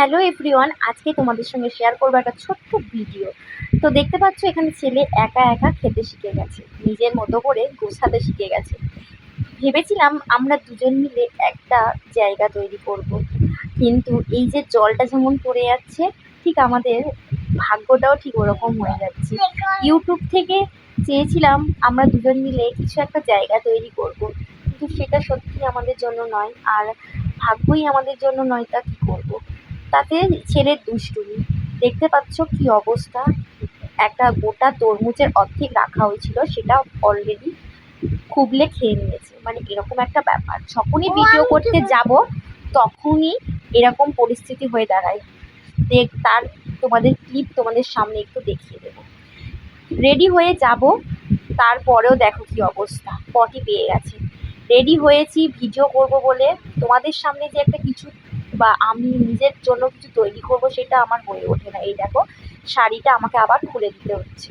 Hello everyone, আজকে তোমাদের সঙ্গে শেয়ার করব একটা ছোট্ট ভিডিও তো দেখতে পাচ্ছ, এখানে ছেলে একা একা খেতে শিখে গেছে, নিজের মতো করে গোছাতে শিখে গেছে ভেবেছিলাম আমরা দুজন মিলে একটা জায়গা তৈরি করব। কিন্তু এই যে জলটা যেমন পড়ে যাচ্ছে, ঠিক আমাদের ভাগ্যটাও ঠিক ওরকম হয়ে যাচ্ছে ইউটিউব থেকে চেয়েছিলাম আমরা দুজন মিলে কিছু একটা জায়গা তৈরি করব। কিন্তু সেটা সত্যি আমাদের জন্য নয়, আর ভাগ্যই আমাদের জন্য নয় তা কী করব তাতে ছেলের দুষ্টুমি। দেখতে পাচ্ছ কি অবস্থা? একটা গোটা তরমুজের অর্ধেক রাখা হয়েছিল সেটা অলরেডি খুবলে খেয়ে নিয়েছে। মানে এরকম একটা ব্যাপার। যখনই ভিডিও করতে যাব তখনই এরকম পরিস্থিতি হয়ে দাঁড়ায়। দেখ তার তোমাদের ক্লিপ তোমাদের সামনে একটু দেখিয়ে দেবো। রেডি হয়ে যাব তারপরেও দেখো কি অবস্থা। পটি পেয়ে গেছে। রেডি হয়েছি ভিডিও করব বলে। তোমাদের সামনে যে একটা কিছু বা আমি নিজের জন্য কিছু তৈরি করব, সেটা আমার হয়ে ওঠে না। এই দেখো, শাড়িটা আমাকে আবার খুলে দিতে হচ্ছে।